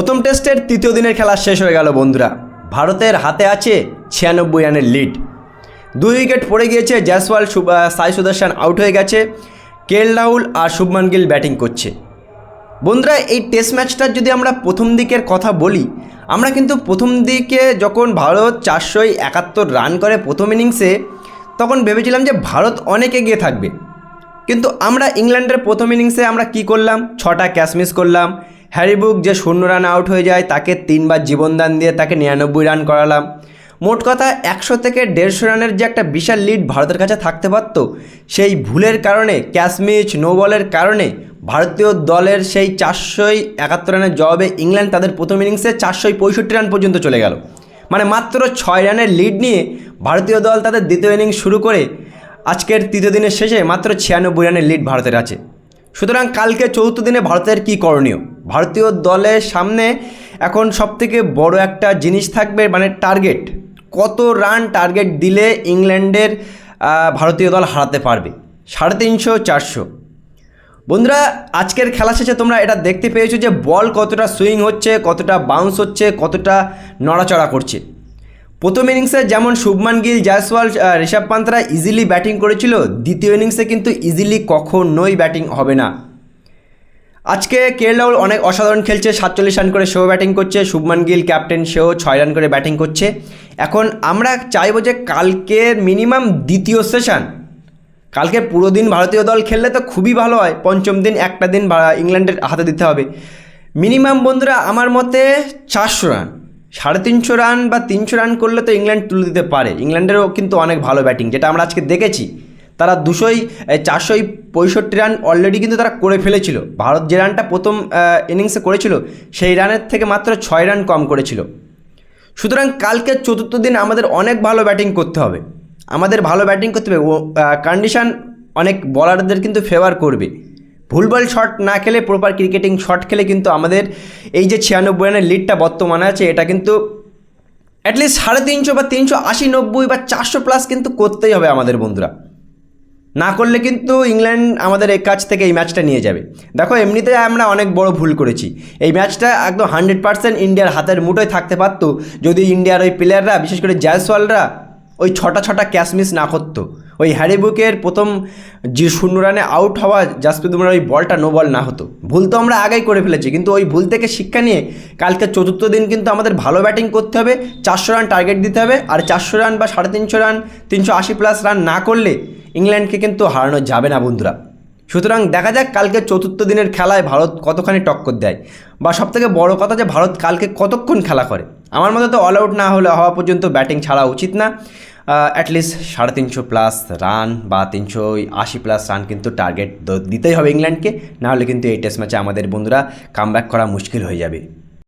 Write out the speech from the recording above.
প্রথম টেস্টের তৃতীয় দিনের খেলা শেষ হয়ে গেল, বন্ধুরা। ভারতের হাতে আছে ছিয়ানব্বই রানের লিড দুই উইকেট পড়ে গিয়েছে, জয়সওয়াল সাই সুদর্শন আউট হয়ে গেছে। কেএল রাহুল আর শুভমান গিল ব্যাটিং করছে। বন্ধুরা, এই টেস্ট ম্যাচটার যদি আমরা প্রথম দিকের কথা বলি, আমরা কিন্তু প্রথম দিকে যখন ভারত চারশো একাত্তর রান করে প্রথম ইনিংসে তখন ভেবেছিলাম যে ভারত অনেক এগিয়ে থাকবে। কিন্তু আমরা ইংল্যান্ডের প্রথম ইনিংসে আমরা কি করলাম? ছটা ক্যাশ মিস করলাম। হ্যারিবুক যে শূন্য রান আউট হয়ে যায়, তাকে তিনবার জীবনদান দিয়ে তাকে নিরানব্বই রান করালাম। মোট কথা, একশো থেকে দেড়শো রানের যে একটা বিশাল লিড ভারতের কাছে থাকতে পারত, সেই ভুলের কারণে ক্যাশমিচ নো বলের কারণে, ভারতীয় দলের সেই চারশোই একাত্তর রানের জবাবে ইংল্যান্ড তাদের প্রথম ইনিংসে চারশোই পঁয়ষট্টি রান পর্যন্ত চলে গেল। মানে মাত্র ছয় রানের লিড নিয়ে ভারতীয় দল তাদের দ্বিতীয় ইনিংস শুরু করে, আজকের তৃতীয় দিনের শেষে মাত্র ছিয়ানব্বই রানের লিড ভারতের আছে। সুতরাং কালকে চৌথ দিনে ভারতের কী করণীয়? ভারতীয় দলের সামনে এখন সবথেকে বড় একটা জিনিস থাকবে মানে টার্গেট কত রান টার্গেট দিলে ইংল্যান্ডের ভারতীয় দল হারাতে পারবে? সাড়ে তিনশো, চারশো। বন্ধুরা, আজকের খেলা শেষে তোমরা এটা দেখতে পেয়েছ যে বল কতটা সুইং হচ্ছে, কতটা বাউন্স হচ্ছে, কতটা নড়াচড়া করছে। প্রথম ইনিংসে যেমন শুভমান গিল, জয়সওয়াল ঋষভ পান্তরা ইজিলি ব্যাটিং করেছিল, দ্বিতীয় ইনিংসে কিন্তু ইজিলি কখনোই ব্যাটিং হবে না। আজকে কে রাহুল অনেক অসাধারণ খেলছে, সাতচল্লিশ রান করে সেও ব্যাটিং করছে, শুভমান গিল ক্যাপ্টেন সেও ছয় রান করে ব্যাটিং করছে। এখন আমরা চাইব যে কালকের মিনিমাম দ্বিতীয় সেশন কালকে পুরো দিন ভারতীয় দল খেললে তো খুবই ভালো হয়, পঞ্চম দিন একটা দিন ইংল্যান্ডের হাতে দিতে হবে। মিনিমাম বন্ধুরা, আমার মতে চারশো রান সাড়ে তিনশো রান বা তিনশো রান করলে তো ইংল্যান্ড তুলে দিতে পারে। ইংল্যান্ডেরও কিন্তু অনেক ভালো ব্যাটিং যেটা আমরা আজকে দেখেছি। তারা দুশোই চারশোই পঁয়ষট্টি রান অলরেডি কিন্তু তারা করে ফেলেছিল। ভারত যে রানটা প্রথম ইনিংসে করেছিল, সেই রানের থেকে মাত্র ছয় রান কম করেছিল। সুতরাং কালকে চতুর্থ দিন আমাদের অনেক ভালো ব্যাটিং করতে হবে। আমাদের ভালো ব্যাটিং করতে হবে। কন্ডিশান অনেক বলারদের কিন্তু ফেভার করবে। ভুলবল শট না খেলে প্রপার ক্রিকেটিং শট খেলে কিন্তু আমাদের এই যে ছিয়ানব্বই রানের লিডটা বর্তমানে আছে, এটা কিন্তু অ্যাটলিস্ট সাড়ে তিনশো বা তিনশো আশি নব্বই বা চারশো প্লাস কিন্তু করতেই হবে আমাদের বন্ধুরা। না করলে কিন্তু ইংল্যান্ড আমাদের এই কাছ থেকে এই ম্যাচটা নিয়ে যাবে। দেখো, এমনিতে আমরা অনেক বড় ভুল করেছি। এই ম্যাচটা একদম হান্ড্রেড পার্সেন্ট ইন্ডিয়ার হাতের মুঠোয় থাকতে পারতো যদি ইন্ডিয়ার ওই প্লেয়াররা বিশেষ করে জয়সওয়ালরা, ওই ছটা ছটা ক্যাশ মিস না করতো। ওই হ্যারিবুকের প্রথম যে শূন্য রানে আউট হওয়া জাসপ্রীত বুমরার ওই বলটা নো বল না হতো। ভুল তো আমরা আগেই করে ফেলেছি, কিন্তু ওই ভুল থেকে শিক্ষা নিয়ে কালকে চতুর্থ দিন কিন্তু আমাদের ভালো ব্যাটিং করতে হবে, চারশো রান টার্গেট দিতে হবে, আর চারশো রান বা সাড়ে তিনশো রান, তিনশো আশি প্লাস রান না করলে ইংল্যান্ডকে কিন্তু হারানো যাবে না বন্ধুরা। সুতরাং দেখা যাক কালকে চতুর্থ দিনের খেলায় ভারত কতখানি টক্কর দেয়। বা সবথেকে বড় কথা যে ভারত কালকে কতক্ষণ খেলা করে। আমার মতে তো অল আউট না হলে হওয়া পর্যন্ত ব্যাটিং ছাড়া উচিত না। অ্যাটলিস্ট সাড়ে তিনশো প্লাস রান বা তিনশো আশি প্লাস রান কিন্তু টার্গেট দিতেই হবে ইংল্যান্ডকে। নাহলে কিন্তু এই টেস্ট ম্যাচে আমাদের বন্ধুরা কামব্যাক করা মুশকিল হয়ে যাবে।